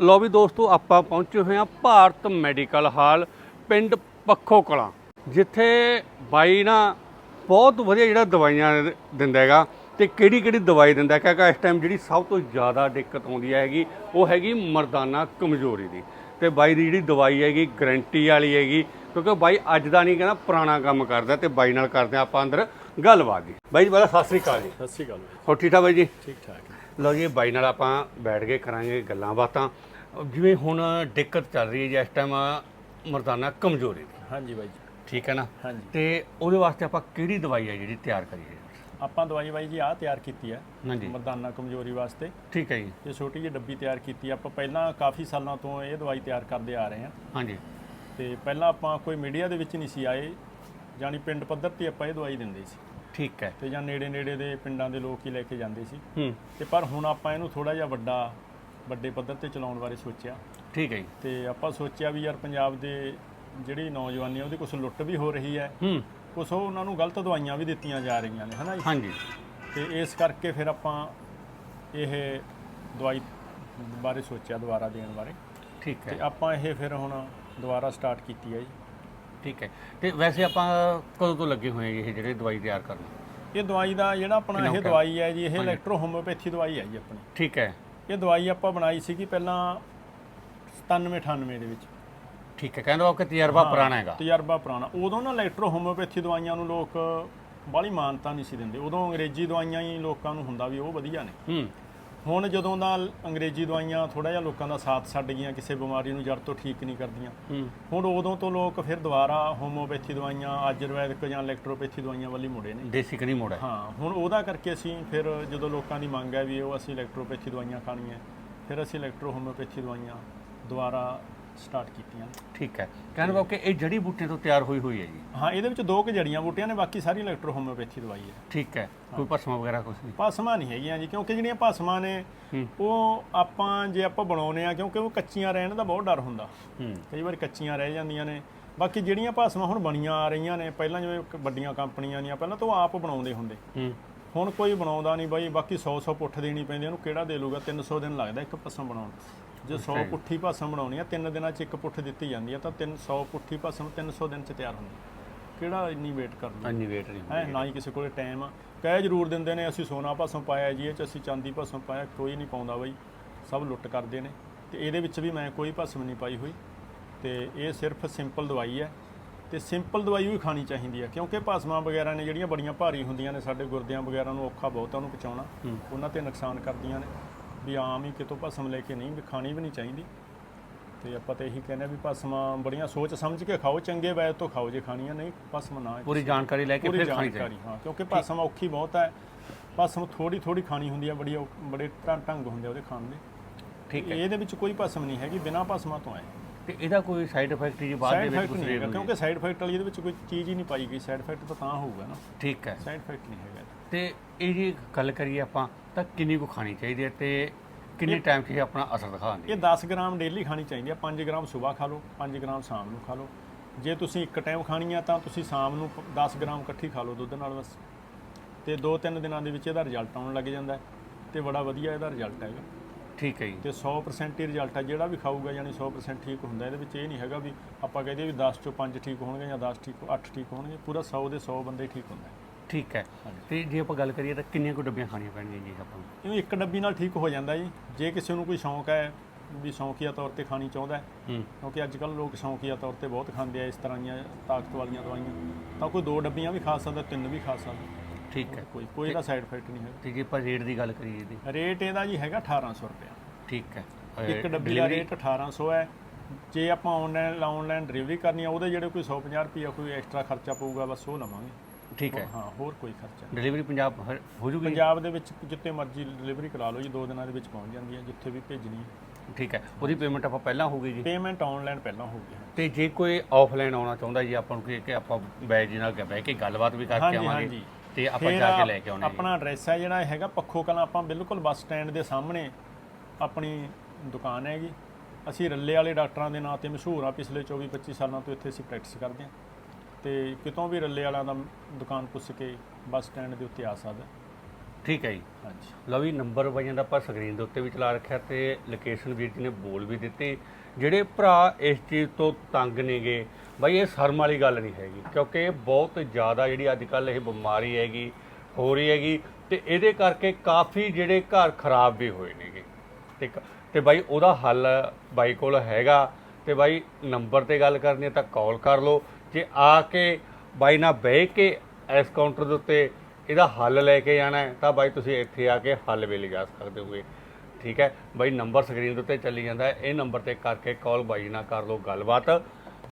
ਲੋ ਵੀ ਦੋਸਤੋ ਆਪਾਂ ਪਹੁੰਚੇ ਹੋਏ ਹਾਂ ਭਾਰਤ ਮੈਡੀਕਲ ਹਾਲ ਪਿੰਡ ਪੱਖੋ ਕਲਾਂ ਜਿੱਥੇ ਬਾਈ ਨਾ ਬਹੁਤ ਵਧੀਆ ਜਿਹੜਾ ਦਵਾਈਆਂ ਦਿੰਦਾ ਹੈਗਾ ਤੇ ਕਿਹੜੀ ਕਿਹੜੀ ਦਵਾਈ ਦਿੰਦਾ ਹੈ ਕਿਉਂਕਿ ਇਸ ਟਾਈਮ ਜਿਹੜੀ ਸਭ ਤੋਂ ਜ਼ਿਆਦਾ ਦਿੱਕਤ ਆਉਂਦੀ ਹੈਗੀ ਉਹ ਹੈਗੀ ਮਰਦਾਨਾ ਕਮਜ਼ੋਰੀ ਦੀ। ਤੇ ਬਾਈ ਦੀ ਜਿਹੜੀ ਦਵਾਈ ਹੈਗੀ ਗਰੰਟੀ ਵਾਲੀ ਹੈਗੀ ਕਿਉਂਕਿ ਬਾਈ ਅੱਜ ਦਾ ਨਹੀਂ ਕਹਿੰਦਾ ਪੁਰਾਣਾ ਕੰਮ ਕਰਦਾ ਤੇ ਬਾਈ ਨਾਲ ਕਰਦੇ ਹਾਂ ਆਪਾਂ ਅੰਦਰ ਗੱਲਬਾਤ ਦੀ ਬਾਈ ਜੀ ਪਹਿਲਾਂ ਸਤਿ ਸ੍ਰੀ ਅਕਾਲ ਜੀ। ਸਤਿ ਸ਼੍ਰੀ ਅਕਾਲ। ਹੋਰ ਠੀਕ ਠਾਕ ਬਾਈ ਜੀ? ਠੀਕ ਠਾਕ ਲਓ ਜੀ ਬਾਈ ਨਾਲ ਆਪਾਂ ਬੈਠ ਕੇ ਕਰਾਂਗੇ ਗੱਲਾਂ ਬਾਤਾਂ। ਜਿਵੇਂ ਹੁਣ ਦਿੱਕਤ ਚੱਲ ਰਹੀ ਹੈ ਜੀ ਇਸ ਟਾਈਮ ਮਰਦਾਨਾ ਕਮਜ਼ੋਰੀ ਦੀ। ਹਾਂਜੀ ਬਾਈ ਜੀ। ਠੀਕ ਹੈ ਨਾ? ਹਾਂਜੀ। ਤੇ ਉਹਦੇ ਵਾਸਤੇ ਆਪਾਂ ਕਿਹੜੀ ਦਵਾਈ ਹੈ ਜਿਹੜੀ ਤਿਆਰ ਕਰੀਏ ਆਪਾਂ ਦਵਾਈ ਬਾਈ ਜੀ ਆਹ ਤਿਆਰ ਕੀਤੀ ਹੈ ਹਾਂਜੀ। ਮਰਦਾਨਾ ਕਮਜ਼ੋਰੀ ਵਾਸਤੇ। ਠੀਕ ਹੈ ਜੀ। ਇਹ ਛੋਟੀ ਜਿਹੀ ਡੱਬੀ ਤਿਆਰ ਕੀਤੀ ਹੈ। ਆਪਾਂ ਪਹਿਲਾਂ ਕਾਫੀ ਸਾਲਾਂ ਤੋਂ ਇਹ ਦਵਾਈ ਤਿਆਰ ਕਰਦੇ ਆ ਰਹੇ ਹਾਂ। ਹਾਂਜੀ। ਤੇ ਪਹਿਲਾਂ ਆਪਾਂ ਕੋਈ ਮੀਡੀਆ ਦੇ ਵਿੱਚ ਨਹੀਂ ਸੀ ਆਏ ਜਾਨੀ ਪਿੰਡ ਪੱਧਰ ਤੇ ਆਪਾਂ ਇਹ ਦਵਾਈ ਦਿੰਦੇ ਸੀ। ਠੀਕ ਹੈ। ਤੇ ਜਾਂ ਨੇੜੇ ਨੇੜੇ ਦੇ ਪਿੰਡਾਂ ਦੇ ਲੋਕ ਹੀ ਲੈ ਕੇ ਜਾਂਦੇ ਸੀ। ਹੂੰ। ਤੇ ਪਰ ਹੁਣ ਆਪਾਂ ਇਹਨੂੰ ਥੋੜਾ ਜਿਹਾ ਵੱਡਾ ਵੱਡੇ ਪੱਧਰ ਤੇ ਚਲਾਉਣ ਬਾਰੇ ਸੋਚਿਆ। ਠੀਕ ਹੈ ਜੀ। ਤੇ ਆਪਾਂ ਸੋਚਿਆ ਵੀ ਯਾਰ ਪੰਜਾਬ ਦੇ ਜਿਹੜੀ ਨੌਜਵਾਨੀ ਆ ਉਹਦੀ ਕੁਝ ਲੁੱਟ ਵੀ ਹੋ ਰਹੀ ਹੈ। ਹੂੰ। ਉਹ ਉਹਨਾਂ ਨੂੰ ਗਲਤ ਦਵਾਈਆਂ ਵੀ ਦਿੱਤੀਆਂ ਜਾ ਰਹੀਆਂ ਨੇ ਹਨਾ ਜੀ? ਹਾਂਜੀ। ਤੇ ਇਸ ਕਰਕੇ ਫਿਰ ਆਪਾਂ ਇਹ ਦਵਾਈ ਬਾਰੇ ਸੋਚਿਆ ਦੁਬਾਰਾ ਦੇਣ ਬਾਰੇ। ਠੀਕ ਤੇ ਹੈ ਆਪਾਂ ਇਹ ਫਿਰ ਹੁਣ ਦੁਬਾਰਾ ਸਟਾਰਟ ਕੀਤੀ ਹੈ ਜੀ। ਠੀਕ ਹੈ। ਤੇ ਵੈਸੇ ਆਪਾਂ ਕਦੋਂ ਤੋਂ ਲੱਗੇ ਹੋਏ ਇਹ ਜਿਹੜੇ ਦਵਾਈ ਤਿਆਰ ਕਰਨ? ਇਹ ਦਵਾਈ ਦਾ ਜਿਹੜਾ ਆਪਣਾ ਇਹ? ਦਵਾਈ ਹੈ ਜੀ ਇਹ ਇਲੈਕਟ੍ਰੋ ਹੋਮਿਓਪੈਥੀ ਦਵਾਈ ਹੈ ਜੀ ਆਪਣੀ। ਠੀਕ ਹੈ। ਇਹ ਦਵਾਈ ਆਪਾਂ ਬਣਾਈ ਸੀਗੀ ਪਹਿਲਾਂ 97 98 ਦੇ ਵਿੱਚ। ਠੀਕ ਹੈ ਕਹਿੰਦਾ ਕਿ ਤਜਰਬਾ ਪੁਰਾਣਾ ਹੈਗਾ। ਤਜਰਬਾ ਪੁਰਾਣਾ। ਉਦੋਂ ਨਾ ਇਲੈਕਟ੍ਰੋ ਹੋਮਿਓਪੈਥੀ ਦਵਾਈਆਂ ਨੂੰ ਲੋਕ ਬਾਹਲੀ ਮਾਨਤਾ ਨਹੀਂ ਸੀ ਦਿੰਦੇ। ਉਦੋਂ ਅੰਗਰੇਜ਼ੀ ਦਵਾਈਆਂ ਹੀ ਲੋਕਾਂ ਨੂੰ ਹੁੰਦਾ ਵੀ ਉਹ ਵਧੀਆ ਨੇ। ਹੂੰ। ਹੁਣ ਜਦੋਂ ਦਾ ਅੰਗਰੇਜ਼ੀ ਦਵਾਈਆਂ ਥੋੜਾ ਜਿਹਾ ਲੋਕਾਂ ਦਾ ਸਾਥ ਛੱਡ ਗਈਆਂ ਕਿਸੇ ਬਿਮਾਰੀ ਨੂੰ ਜੜ ਤੋਂ ਠੀਕ ਨਹੀਂ ਕਰਦੀਆਂ। ਹੁਣ ਉਦੋਂ ਤੋਂ ਲੋਕ ਫਿਰ ਦੁਬਾਰਾ ਹੋਮੋਪੈਥੀ ਦਵਾਈਆਂ ਆਯੁਰਵੈਦਿਕ ਜਾਂ ਇਲੈਕਟ੍ਰੋਪੈਥੀ ਦਵਾਈਆਂ ਵੱਲ ਹੀ ਮੁੜੇ ਨੇ। ਦੇਸੀ ਕਨੀ ਮੋੜ ਹੈ ਹਾਂ ਹੁਣ ਉਹਦਾ ਕਰਕੇ ਅਸੀਂ ਫਿਰ ਜਦੋਂ ਲੋਕਾਂ ਦੀ ਮੰਗ ਹੈ ਵੀ ਉਹ ਅਸੀਂ ਇਲੈਕਟ੍ਰੋਪੈਥੀ ਦਵਾਈਆਂ ਖਾਣੀਆਂ ਫਿਰ ਅਸੀਂ ਇਲੈਕਟ੍ਰੋ ਹੋਮੋਪੈਥੀ ਦਵਾਈਆਂ ਦੁਬਾਰਾ ਸਟਾਰਟ ਕੀਤੀਆਂ। ਠੀਕ ਹੈ। ਕਹਿੰਦਾ ਕਿ ਇਹ ਜੜੀ ਬੂਟੀਆਂ ਤੋਂ ਤਿਆਰ ਹੋਈ ਹੋਈ ਹੈ ਜੀ। ਹਾਂ ਇਹਦੇ ਵਿੱਚ ਦੋ ਕੁ ਜੜੀਆਂ ਬੂਟੀਆਂ ਨੇ ਬਾਕੀ ਸਾਰੀ ਇਲੈਕਟ੍ਰੋ ਹੋਮੋਪੈਥੀ ਦਵਾਈ ਹੈ। ਠੀਕ ਹੈ। ਕੋਈ ਭਸਮਾ ਵਗੈਰਾ ਕੁਝ ਨਹੀਂ? ਭਾਸਮਾਂ ਨਹੀਂ ਹੈਗੀਆਂ ਜੀ ਕਿਉਂਕਿ ਜਿਹੜੀਆਂ ਭਾਸਮਾਂ ਨੇ। ਉਹ ਆਪਾਂ ਜੇ ਆਪਾਂ ਬਣਾਉਨੇ ਆ ਕਿਉਂਕਿ ਉਹ ਕੱਚੀਆਂ ਰਹਿਣ ਦਾ ਬਹੁਤ ਡਰ ਹੁੰਦਾ। ਹੂੰ। ਕਈ ਵਾਰ ਕੱਚੀਆਂ ਰਹਿ ਜਾਂਦੀਆਂ ਨੇ। ਬਾਕੀ ਜਿਹੜੀਆਂ ਭਾਸਮਾਂ ਹੁਣ ਬਣੀਆਂ ਆ ਰਹੀਆਂ ਨੇ ਪਹਿਲਾਂ ਜਿਵੇਂ ਵੱਡੀਆਂ ਕੰਪਨੀਆਂ ਦੀਆਂ ਪਹਿਲਾਂ ਤਾਂ ਉਹ ਆਪ ਬਣਾਉਂਦੇ ਹੁੰਦੇ। ਹੂੰ। ਹੁਣ ਕੋਈ ਬਣਾਉਂਦਾ ਨਹੀਂ ਬਾਈ ਬਾਕੀ 100 100 ਪੁੱਠ ਦੇਣੀ ਪੈਂਦੀ ਉਹਨੂੰ ਕਿਹੜਾ ਦੇ ਲੂਗਾ 300 ਦਿਨ ਲੱਗਦਾ ਇੱਕ ਭਸਮ ਬਣਾਉਣ। ਜੇ 100 Okay. ਪੁੱਠੀ ਭਸਮ ਬਣਾਉਣੀ ਆ ਤਿੰਨ ਦਿਨਾਂ 'ਚ ਇੱਕ ਪੁੱਠ ਦਿੱਤੀ ਜਾਂਦੀ ਆ ਤਾਂ 300 ਪੁੱਠੀ ਭਸਮ 300 ਦਿਨ 'ਚ ਤਿਆਰ ਹੁੰਦੀ ਕਿਹੜਾ ਇੰਨੀ ਵੇਟ ਕਰਦੀ ਅੰਨੀ ਵੇਟ ਨਹੀਂ ਹੈ ਨਾ ਹੀ ਕਿਸੇ ਕੋਲੇ ਟਾਈਮ ਆ। ਕਹਿ ਜ਼ਰੂਰ ਦਿੰਦੇ ਨੇ ਅਸੀਂ ਸੋਨਾ ਭਸਮ ਪਾਇਆ ਜੀ ਇਹ 'ਚ ਅਸੀਂ ਚਾਂਦੀ ਭਸਮ ਪਾਇਆ ਕੋਈ ਨਹੀਂ ਪਾਉਂਦਾ ਬਾਈ। ਸਭ ਲੁੱਟ ਕਰਦੇ ਨੇ। ਤੇ ਇਹਦੇ ਵਿੱਚ ਵੀ ਮੈਂ ਕੋਈ ਭਸਮ ਨਹੀਂ ਪਾਈ ਹੋਈ। ਤੇ ਇਹ ਸਿਰਫ ਸਿੰਪਲ ਦਵਾਈ ਹੈ ਤੇ ਸਿੰਪਲ ਦਵਾਈ ਵੀ ਖਾਣੀ ਚਾਹੀਦੀ ਹੈ ਕਿਉਂਕਿ ਭਸਮਾਂ ਵਗੈਰਾ ਨੇ ਜਿਹੜੀਆਂ ਬੜੀਆਂ ਭਾਰੀ ਹੁੰਦੀਆਂ ਨੇ ਸਾਡੇ ਗੁਰਦਿਆਂ ਵਗੈਰਾ ਨੂੰ ਔਖਾ ਬਹੁਤ ਆ ਉਹਨੂੰ ਪਚਾਉਣਾ ਹੂੰ। ਉਹਨਾਂ ਤੇ ਨੁਕਸਾਨ ਕਰਦੀਆਂ ਨੇ। ਵੀ ਆਮ ਹੀ ਕਿਤੋਂ ਭਸਮ ਲੈ ਕੇ ਨਹੀਂ ਵੀ ਖਾਣੀ ਵੀ ਨਹੀਂ ਚਾਹੀਦੀ। ਤੇ ਆਪਾਂ ਤਾਂ ਇਹੀ ਕਹਿੰਦੇ ਆ ਵੀ ਭਸਮਾਂ ਬੜੀਆਂ ਸੋਚ ਸਮਝ ਕੇ ਖਾਓ ਚੰਗੇ ਵੈਦ ਤੋਂ ਖਾਓ ਜੇ ਖਾਣੀਆਂ ਨਹੀਂ ਭਸਮ ਨਾ ਪੂਰੀ ਜਾਣਕਾਰੀ ਲੈ ਕੇ ਪੂਰੀ ਫਿਰ ਖਾਣੀ ਜਾਣਕਾਰੀ ਚਾਹੀਦੀ। ਹਾਂ ਕਿਉਂਕਿ ਭਸਮ ਔਖੀ ਬਹੁਤ ਹੈ। ਭਸਮ ਥੋੜੀ ਥੋੜੀ ਖਾਣੀ ਹੁੰਦੀ ਹੈ ਬੜੀ ਔ- ਬੜੇ ਢੰ- ਢੰਗ ਹੁੰਦੇ ਆ ਉਹਦੇ ਖਾਣ ਦੇ। ਠੀਕ ਹੈ। ਇਹਦੇ ਵਿੱਚ ਕੋਈ ਭਸਮ ਨਹੀਂ ਹੈਗੀ ਬਿਨਾਂ ਭਸਮਾਂ ਤੋਂ ਹੈ ਤੇ ਇਹਦਾ ਕੋਈ ਸਾਈਡ ਇਫੈਕਟ ਜੀ ਬਾਅਦ ਦੇ ਸਾਈਡ ਵਿੱਚ ਇਫੈਕਟ ਕੁਝ ਨਹੀਂ ਹੈਗਾ ਕਿਉਂਕਿ ਸਾਈਡ ਇਫੈਕਟ ਵਾਲੀ ਇਹਦੇ ਵਿੱਚ ਕੋਈ ਚੀਜ਼ ਹੀ ਨਹੀਂ ਪਾਈ ਗਈ। ਸਾਈਡ ਇਫੈਕਟ ਤਾਂ ਤਾਂ ਹੋਊਗਾ ਨਾ। ਠੀਕ ਹੈ। ਸਾਈਡ ਇਫੈਕਟ ਨਹੀਂ ਹੈਗਾ। ਤੇ ਇਹ ਜੀ ਗੱਲ ਕਰੀਏ ਆਪਾਂ ਤਾਂ ਕਿੰਨੀ ਕੁ ਖਾਣੀ ਚਾਹੀਦੀ ਹੈ ਤੇ ਕਿੰਨੇ ਟਾਈਮ 'ਚ ਇਹ ਆਪਣਾ ਅਸਰ ਦਿਖਾਉਂਦੀ ਇਹ 10 ਗ੍ਰਾਮ ਡੇਲੀ ਖਾਣੀ ਚਾਹੀਦੀ ਹੈ। 5 ਗ੍ਰਾਮ ਸਵੇਰ ਖਾ ਲਓ 5 ਗ੍ਰਾਮ ਸ਼ਾਮ ਨੂੰ ਖਾ ਲਓ। ਜੇ ਤੁਸੀਂ ਇੱਕ ਟਾਈਮ ਖਾਣੀ ਆ ਤਾਂ ਤੁਸੀਂ ਸ਼ਾਮ ਨੂੰ ਪ- 10 ਗ੍ਰਾਮ ਇਕੱਠੀ ਖਾ ਲਓ ਦੁੱਧ ਨਾਲ ਬਸ। ਤੇ 2-3 ਦਿਨਾਂ ਦੇ ਵਿੱਚ ਇਹਦਾ ਰਿਜ਼ਲਟ ਆਉਣ ਲੱਗ ਜਾਂਦਾ ਹੈ ਤੇ ਬੜਾ ਵਧੀਆ ਇਹਦਾ ਰਿਜ਼ਲਟ ਹੈਗਾ। ਠੀਕ ਹੈ ਜੀ। ਤੇ 100% ਹੀ ਰਿਜ਼ਲਟ ਆ ਜਿਹੜਾ ਵੀ ਖਾਊਗਾ ਯਾਨੀ 100% ਠੀਕ ਹੁੰਦਾ ਇਹਦੇ ਵਿੱਚ ਇਹ ਨਹੀਂ ਹੈਗਾ ਵੀ ਆਪਾਂ ਕਹਦੇ ਵੀ 10 ਚੋਂ 5 ਠੀਕ ਹੋਣਗੇ ਜਾਂ 10 ਠੀਕ 8 ਠੀਕ ਹੋਣਗੇ ਪੂਰਾ 100 ਦੇ 100 ਬੰਦੇ ਠੀਕ ਹੁੰਦਾ ਹੈ। ਠੀਕ ਹੈ। ਤੇ ਜੇ ਆਪਾਂ ਗੱਲ ਕਰੀਏ ਤਾਂ ਕਿੰਨੀਆਂ ਕੁ ਡੱਬੀਆਂ ਖਾਣੀਆਂ ਪੈਣਗੀਆਂ ਜੀ ਆਪਾਂ ਨੂੰ? ਇਹ ਇੱਕ ਡੱਬੀ ਨਾਲ ਠੀਕ ਹੋ ਜਾਂਦਾ ਜੀ। ਜੇ ਕਿਸੇ ਨੂੰ ਕੋਈ ਸ਼ੌਂਕ ਹੈ ਵੀ ਸ਼ੌਂਕੀਆ ਤੌਰ ਤੇ ਖਾਣੀ ਚਾਹੁੰਦਾ ਹੈ ਹੂੰ। ਕਿਉਂਕਿ ਅੱਜ ਕੱਲ ਲੋਕ ਸ਼ੌਂਕੀਆ ਤੌਰ ਤੇ ਬਹੁਤ ਖਾਂਦੇ ਆ ਇਸ ਤਰ੍ਹਾਂ ਦੀਆਂ ਤਾਕਤ ਵਾਲੀਆਂ ਦਵਾਈਆਂ। ਤਾਂ ਕੋਈ ਦੋ ਡੱਬੀਆਂ ਵੀ ਖਾ ਸਕਦਾ ਤਿੰਨ ਵੀ ਖਾ ਸਕਦਾ। ਠੀਕ ਹੈ। ਕੋਈ ਕੋਈ ਇਹਦਾ ਸਾਈਡ ਇਫੈਕਟ ਨਹੀਂ ਤੇ ਜੇ ਆਪਾਂ ਰੇਟ ਦੀ ਗੱਲ ਕਰੀਏ ਇਹਦੀ? ਹੈਗਾ ਰੇਟ ਇਹਦਾ ਜੀ ਹੈਗਾ 1800 ਰੁਪਏ ਠੀਕ ਹੈ। ਇੱਕ ਡੱਬੀ ਦਾ ਰੇਟ 1800 ਹੈ। ਜੇ ਆਪਾਂ ਆਨਲਾਈਨ ਆਨਲਾਈਨ ਡਿਲੀਵਰੀ ਕਰਨੀ ਆ ਉਹਦੇ ਜਿਹੜੇ ਕੋਈ 150 ਰੁਪਏ ਕੋਈ ਐਕਸਟਰਾ ਖਰਚਾ ਪਊਗਾ ਬਸ ਉਹ ਲਵਾਂਗੇ। ਠੀਕ ਹੈ। ਹਾਂ ਹੋਰ ਕੋਈ ਖਰਚਾ ਨਹੀਂ। ਡਿਲੀਵਰੀ ਪੰਜਾਬ ਹਰ- ਹੋ ਜੂਗੀ? ਪੰਜਾਬ ਦੇ ਵਿੱਚ ਜਿੱਥੇ ਮਰਜ਼ੀ ਡਿਲੀਵਰੀ ਕਰਾ ਲਓ ਜੀ ਦੋ ਦਿਨਾਂ ਦੇ ਵਿੱਚ ਪਹੁੰਚ ਜਾਂਦੀ ਹੈ ਜਿੱਥੇ ਵੀ ਭੇਜਣੀ ਹੈ। ਠੀਕ ਹੈ। ਉਹਦੀ ਪੇਮੈਂਟ ਆਪਾਂ ਪਹਿਲਾਂ ਹੋਊਗੀ ਜੀ? ਪੇਮੈਂਟ ਆਨਲਾਈਨ ਪਹਿਲਾਂ ਹੋਊਗੀ ਤੇ ਜੇ ਕੋਈ ਆਫਲਾਈਨ ਆਉਣਾ ਚਾਹੁੰਦਾ ਜੀ ਆਪਾਂ ਨੂੰ ਕਿ ਕਿ ਆਪਾਂ ਬੈਜ ਜੀ ਨਾਲ ਬਹਿ ਕੇ ਗੱਲਬਾਤ ਵੀ ਕਰਕੇ ਹਾਂਜੀ, ਆਵਾਂਗੇ ਹਾਂਜੀ। ਤੇ ਆਪਾਂ ਫਿਰ ਜਾ ਕੇ ਲੈ ਕੇ ਆਉਣੇ ਜੀ। ਆਪਣਾ ਐਡਰੈਸ ਹੈ ਜਿਹੜਾ ਇਹ ਹੈਗਾ ਪੱਖੋ ਕਲਾਂ। ਆਪਾਂ ਬਿਲਕੁਲ ਬੱਸ ਸਟੈਂਡ ਦੇ ਸਾਹਮਣੇ ਆਪਣੀ ਦੁਕਾਨ ਹੈਗੀ। ਅਸੀਂ ਰੱਲੇ ਵਾਲੇ ਡਾਕਟਰਾਂ ਦੇ ਨਾਂ ਤੇ ਮਸ਼ਹੂਰ ਆ ਪਿਛਲੇ 24 25 ਸਾਲਾਂ ਤੋਂ ਇੱਥੇ ਅਸੀਂ ਪ੍ਰੈਕਟਿਸ ਕਰਦੇ ਹਾਂ। ਤੇ ਕਿਤੋਂ ਵੀ ਰੱਲੇ ਵਾਲਿਆਂ ਦਾ ਦੁਕਾਨ ਪੁੱਛ ਕੇ ਬੱਸ ਸਟੈਂਡ ਦੇ ਉੱਤੇ ਆ ਸਕਦਾ। ਠੀਕ ਹੈ ਜੀ। ਹਾਂਜੀ। ਲਓ ਵੀ ਨੰਬਰ ਬਾਈਆਂ ਦਾ ਆਪਾਂ ਸਕਰੀਨ ਦੇ ਉੱਤੇ ਵੀ ਚਲਾ ਰੱਖਿਆ ਤੇ ਲੋਕੇਸ਼ਨ ਵੀਰ ਜੀ ਨੇ ਬੋਲ ਵੀ ਦਿੱਤੀ। ਜਿਹੜੇ ਭਰਾ ਇਸ ਚੀਜ਼ ਤੋਂ ਤੰਗ ਨੇਗੇ ਬਾਈ ਇਹ ਸ਼ਰਮ ਵਾਲੀ ਗੱਲ ਨਹੀਂ ਹੈਗੀ ਕਿਉਂਕਿ ਇਹ ਬਹੁਤ ਜ਼ਿਆਦਾ ਜਿਹੜੀ ਅੱਜ ਕੱਲ ਇਹ ਬਿਮਾਰੀ ਹੈਗੀ ਹੋ ਰਹੀ ਹੈਗੀ ਤੇ ਇਹਦੇ ਕਰਕੇ ਕਾਫੀ ਜਿਹੜੇ ਘਰ ਖਰਾਬ ਵੀ ਹੋਏ ਨੇਗੇ। ਤੇ ਤੇ ਬਾਈ ਉਹਦਾ ਹੱਲ ਬਾਈ ਕੋਲ ਹੈਗਾ। ਤੇ ਬਾਈ ਨੰਬਰ ਤੇ ਗੱਲ ਕਰਨੀ ਹੈ ਤਾਂ ਕਾਲ ਕਰ ਲਓ। ਜੇ ਆ ਕੇ ਬਾਈ ਨਾਲ ਬਹਿ ਕੇ ਇਸ ਕਾਊਂਟਰ ਦੇ ਉੱਤੇ ਇਹਦਾ ਹੱਲ ਲੈ ਕੇ ਜਾਣਾ ਹੈ, ਤਾਂ ਬਾਈ ਤੁਸੀਂ ਇੱਥੇ ਆ ਕੇ ਹੱਲ ਵੀ ਲਿਜਾ ਸਕਦੇ ਹੋਗੇ। ਠੀਕ ਹੈ? ਬਾਈ ਨੰਬਰ ਸਕਰੀਨ ਦੇ ਉੱਤੇ ਚੱਲੀ ਜਾਂਦਾ ਇਹ ਨੰਬਰ ਤੇ ਕਰਕੇ ਕਾਲ ਬਾਈ ਨਾਲ ਕਰ ਲਓ ਗੱਲਬਾਤ।